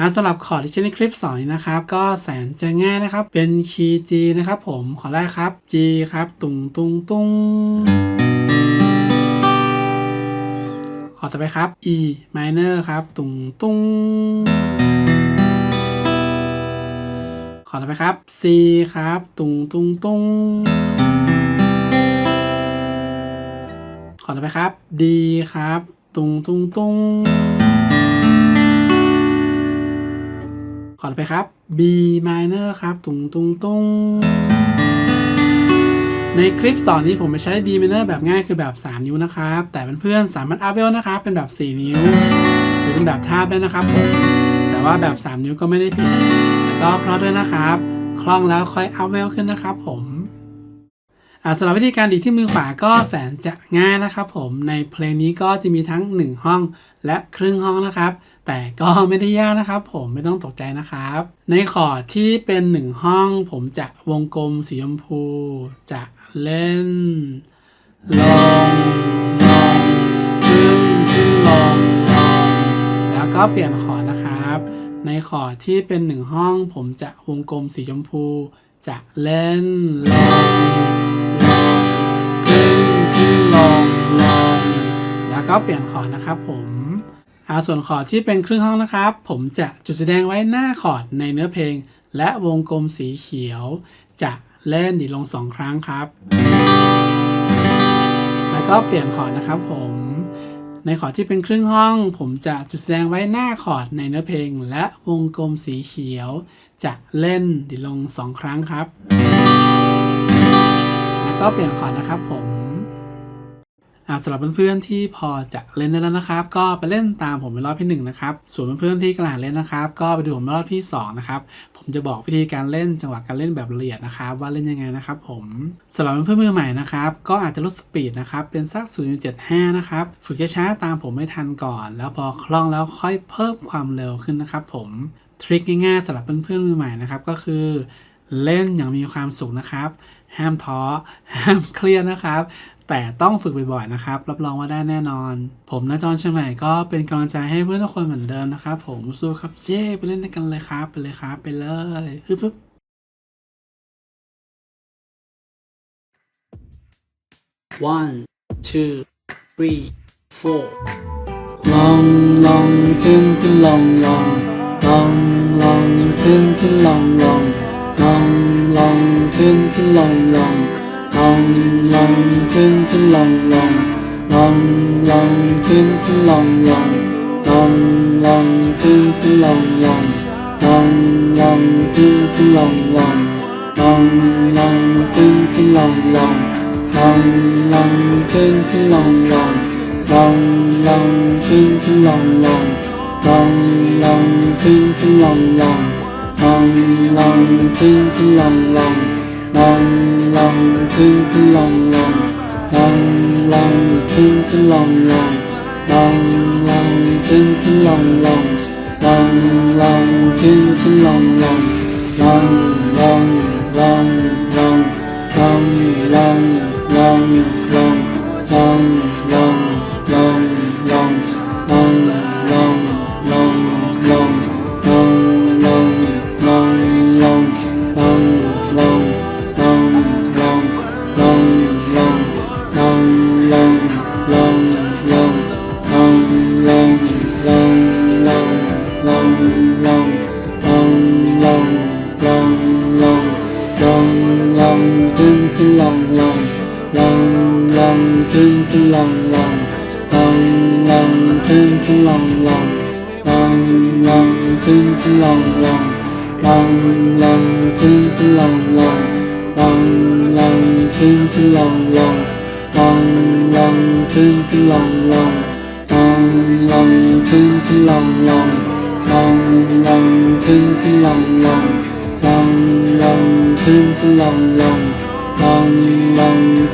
อ่าสำหรับคอร์ดที่ใช้ในคลิปสอนนะครับ ก็แสนจะง่ายนะครับ เป็นคีย์ G นะครับผมขอแรกครับ G ครับ ตุงตุงตุงขอต่อไปครับ E minor ครับ ตุงตุงขอต่อไปครับ C ครับ ตุงตุงตุงขอต่อไปครับ D ครับ ตุงตุงตุง ขอต่อไปครับ B minor ครับตุงตุงตุงในคลิปสอนนี้ผมไม่ใช้ B minor แบบง่ายคือแบบ 3 นิ้วนะครับ แต่เพื่อนๆสามารถอัพเวลนะครับ เป็นแบบ 4 นิ้ว หรือเป็นแบบทาบได้นะครับผมแต่ว่าแบบ 3 นิ้วก็ไม่ได้ผิดแต่ก็เพราะด้วยนะครับ คล่องแล้วค่อยอัพเวลขึ้นนะครับผมสำหรับวิธีการดีดที่มือขวาก็แสนจะง่ายนะครับผมในเพลงนี้ก็จะมีทั้ง 1 ห้องและครึ่งห้องนะครับ แต่ก็ไม่ได้ยากนะครับ ผมไม่ต้องตกใจนะครับ ในคอร์ดที่เป็น1ห้อง ผมจะวงกลมสีชมพู จะเล่น ลงลงขึ้นขึ้นลงลงแล้วก็เปลี่ยนคอร์ดนะครับ ในคอร์ดที่เป็น1ห้อง ผมจะวงกลมสีชมพู จะเล่นลงลงขึ้นขึ้นลงลงแล้วก็เปลี่ยนคอร์ดนะครับผม อาส่วนคอร์ดที่เป็นครึ่งห้องนะครับ ผมจะจุดแสดงไว้หน้าคอร์ดในเนื้อเพลง และวงกลมสีเขียว จะเล่นดีลงสองครั้งครับ แล้วก็เปลี่ยนคอร์ดนะครับผม ในคอร์ดที่เป็นครึ่งห้อง ผมจะจุดแสดงไว้หน้าคอร์ดในเนื้อเพลง และวงกลมสีเขียว จะเล่นดีลงสองครั้งครับ แล้วก็เปลี่ยนคอร์ดนะครับผม สำหรับเพื่อนๆที่พอจะเล่นได้แล้วนะครับ ก็ไปเล่นตามผมในรอบที่หนึ่งนะครับส่วนเพื่อนๆที่กำลังเล่นนะครับ ก็ไปดูผมในรอบที่สองนะครับผมจะบอกวิธีการเล่นจังหวะการเล่นแบบละเอียดนะครับ ว่าเล่นยังไงนะครับผมสำหรับเพื่อนๆมือใหม่นะครับก็อาจจะลดสปีดนะครับเป็นสัก 0.75 นะครับฝึกช้าๆตามผมไม่ทันก่อน แล้วพอคล่องแล้วค่อยเพิ่มความเร็วขึ้นนะครับผมทริคง่ายๆสำหรับเพื่อนๆมือใหม่นะครับก็คือเล่นอย่างมีความสุขนะครับ ห้ามท้อ ห้ามเครียดนะครับ แต่ต้องฝึกบ่อยๆนะครับ รับรองว่าได้แน่นอน ผมนะจอนเชียงใหม่ก็เป็นกำลังใจให้เพื่อนทุกคนเหมือนเดิมนะครับ ผมสู้ครับเจ้ไปเล่นด้วยกันเลยครับ ไปเลยครับ ไปเลยฮึบๆ one two three four ลองลองขึ้นขึ้นลองลองลองลองขึ้นขึ้นลองลองลองลองขึ้นขึ้นลองลองลองลองขึ้นขึ้นลองลอง ลองลองขึ้นขึ้นลองลองลองลองขึ้นขึ้นลองลองลองลองขึ้นขึ้นลองลองลองลอง 啷叮叮啷啷，啷啷叮叮啷啷，啷啷叮叮啷啷，啷啷叮叮啷啷，啷啷。 องลองลองขึ้นขึ้นลองลองลองลองข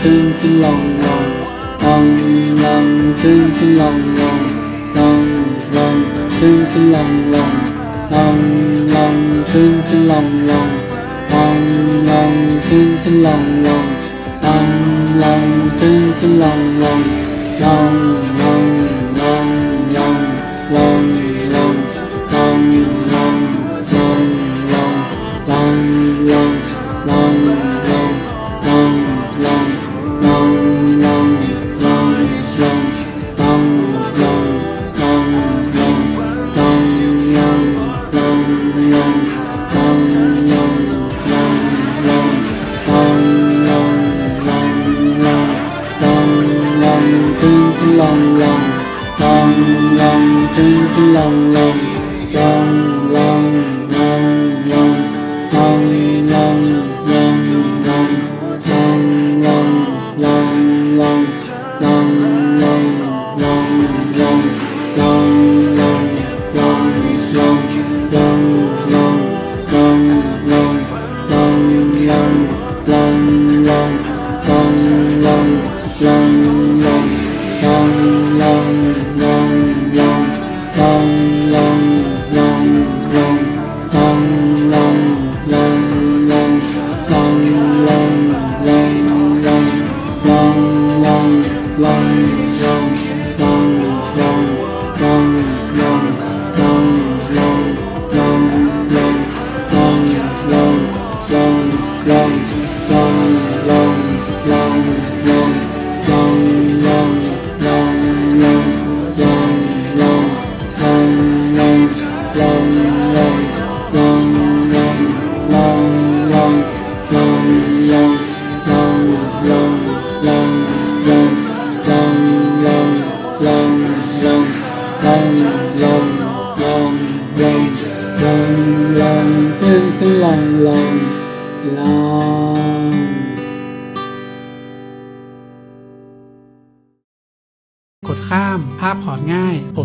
ึ้นขึ้นลองลองลองลองขึ้นขึ้นลองลองลองลอง ขึ้นขึ้นลองลองลองลองขึ้นขึ้นลองลองลองลองขึ้นขึ้นลองลองลองลองลองลองลองลองลองลองลองลอง long, long